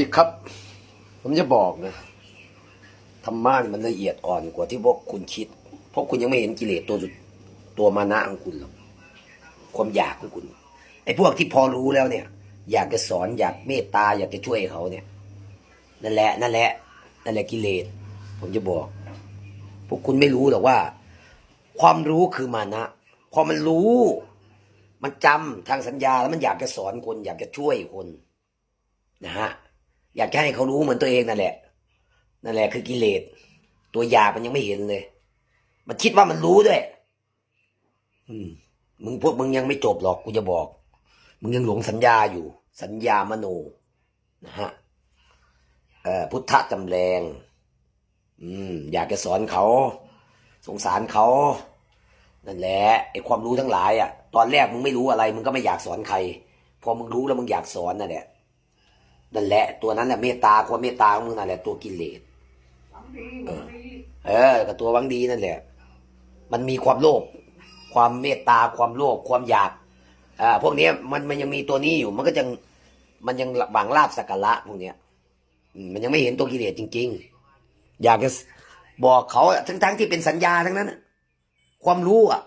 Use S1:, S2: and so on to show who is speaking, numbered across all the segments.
S1: อีกครับ ผมจะบอกนะธรรมะมันละเอียดอ่อนกว่าที่พวกคุณคิด เพราะคุณยังไม่เห็นกิเลสตัวสุดตัวมานะของคุณหรอกความอยากของคุณไอ้พวกที่พอรู้แล้วเนี่ย อยากจะสอนอยากเมตตาอยากจะช่วยเขาเนี่ยนั่นแหละนั่นแหละนั่นแหละกิเลส ผมจะบอก พวกคุณไม่รู้หรอกว่า ความรู้คือมานะพอมันรู้ มันจำทางสัญญาแล้วมันอยากจะสอนคน อยากจะช่วยคนนะฮะ อยากจะให้เขารู้เหมือนตัวเองนั่นแหละ นั่นแหละคือกิเลส ตัวยากมันยังไม่เห็นเลย มันคิดว่ามันรู้ด้วย อืม มึงพวกมึงยังไม่จบหรอกกูจะบอก มึงยังหลงสัญญาอยู่ สัญญามโนนะฮะพุทธจำแรง อืม อยากจะสอนเขา สงสารเขา นั่นแหละไอ้ความรู้ทั้งหลายอะ ตอนแรกมึงไม่รู้อะไร มึงก็ไม่อยากสอนใคร พอมึงรู้แล้วมึงอยากสอนนั่นแหละ นั่นแหละ ตัวนั้นแหละเมตตาความเมตตาของมึงนั่นแหละตัวกิเลสเออกับตัวหวังดีนั่นแหละ มันมีความโลภความเมตตาความโลภความอยากอ่าพวกเนี้ยมันมันยังมีตัวนี้อยู่ มันก็ยังมันยังหวังลาบสักการะพวกเนี้ยอืมมันยังไม่เห็นตัวกิเลสจริง ๆ อยากจะบอกเขาอะทั้งทั้งที่เป็นสัญญาทั้งนั้นอะความรู้อะ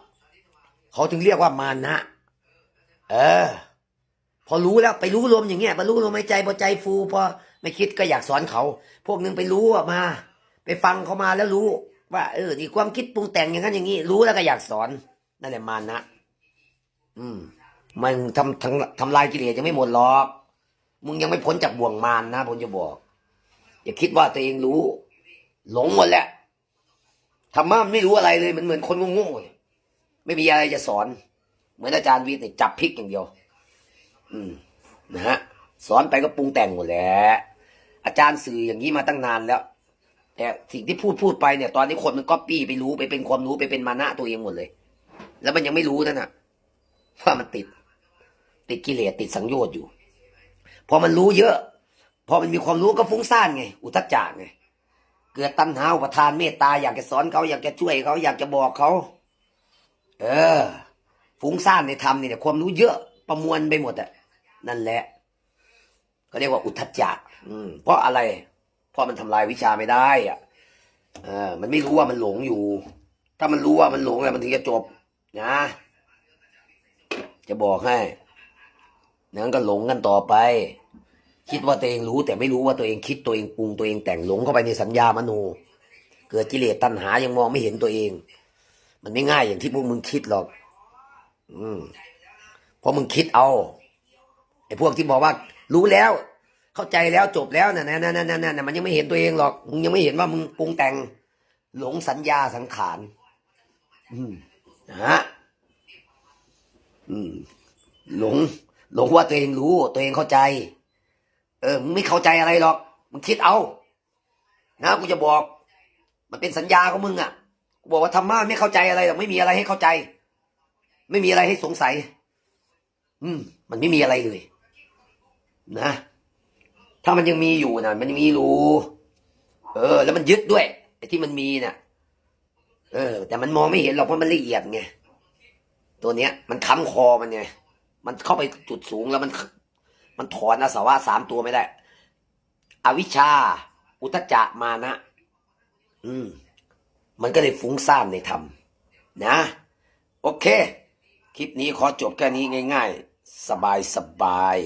S1: เขาถึงเรียกว่ามานะ เออ พอรู้แล้วไปรู้ลมอย่างเงี้ยไปรู้ลมหายใจพอใจฟูพอไม่คิดก็อยากสอนเขา พวกนึงไปรู้อะมา ไปฟังเขามาแล้วรู้ ว่าเออนี่ความคิดปรุงแต่งอย่างนั้นอย่างนี้ รู้แล้วก็อยากสอนนั่นแหละมานะอืม มันทำทำทำลายกิเลสยังไม่หมดหรอก มึงยังไม่พ้นจากบ่วงมารนะผมจะบอก อย่าคิดว่าตัวเองรู้ หลงหมดแหล้วธรรมะมันไม่รู้อะไรเลยมันเหมือนคนโง่ๆเลยไม่มีอะไรจะสอน เหมือนอาจารย์วิทย์เนี่จับพริกอย่างเดียว อืมนะฮะสอนไปก็ปรุงแต่งหมดแหล้วอาจารย์สื่ออย่างนี้มาตั้งนานแล้ว แต่สิ่งที่พูดพูดไปเนี่ย ตอนนี้คนมันก็ปี้ไปรู้ไปเป็นความรู้ไปเป็นมานะตัวเองหมดเลย แล้วมันยังไม่รู้นั่นน่ะว่ามันติด ติดกิเลสติดสังโยชน์อยู่ พอมันรู้เยอะ พอมันมีความรู้ก็ฟุ้งซ่านไง อุทจจะไงเกิดตัณหาอุปทานเมตตาอยากจะสอนเขาอยากจะช่วยเขาอยากจะบอกเขา เออ ฟุ้งซ่านในธรรมนี่เนี่ยความรู้เยอะประมวลไปหมดอะ นั่นแหละก็เรียกว่าอุทจจะอืมเพราะอะไร เพราะมันทำลายวิชาไม่ได้อะเออมันไม่รู้ว่ามันหลงอยู่ ถ้ามันรู้ว่ามันหลงแล้วมันถึงจะจบ นะ จะบอกให้นั้นก็หลงกันต่อไป คิดว่าตัวเองรู้ แต่ไม่รู้ว่าตัวเองคิดตัวเองปรุงตัวเองแต่งหลงเข้าไปในสัญญามโน เกิดกิเลสตัณหายังมองไม่เห็นตัวเอง มันไม่ง่ายอย่างที่พวกมึงคิดหรอก อืมเพราะมึงคิดเอา ไอ้พวกที่บอกว่ารู้แล้ว เข้าใจแล้วจบแล้วน่ะนั่นนั่นนั่นนั่นมันยังไม่เห็นตัวเองหรอกมึงยังไม่เห็นว่ามึงปรุงแต่ง หลงสัญญาสังขาร อืมนะฮะอืม หลง หลงว่าตัวเองรู้ ตัวเองเข้าใจ เออมึงไม่เข้าใจอะไรหรอกมึงคิดเอา นะกูจะบอก มันเป็นสัญญาของมึงอะกูบอกว่าธรรมะไม่เข้าใจอะไรหรอกไม่มีอะไรให้เข้าใจ ไม่มีอะไรให้สงสัย อืม มันไม่มีอะไรเลย นะ ถ้ามันยังมีอยู่นะมันยังมีรูเออ แล้วมันยึดด้วยไอ้ที่มันมีน่ะ เออ แต่มันมองไม่เห็นหรอกเพราะมันละเอียดไงตัวเนี้ย มันค้ำคอมันไงมันเข้าไปจุดสูงแล้วมัน มันถอนอาสวะสามตัวไม่ได้ อวิชชา อุทจจะมานะ อืม มันก็เลยฟุ้งซ่านในธรรมนะ โอเค คลิปนี้ขอจบแค่นี้ง่าย ๆ สบายสบาย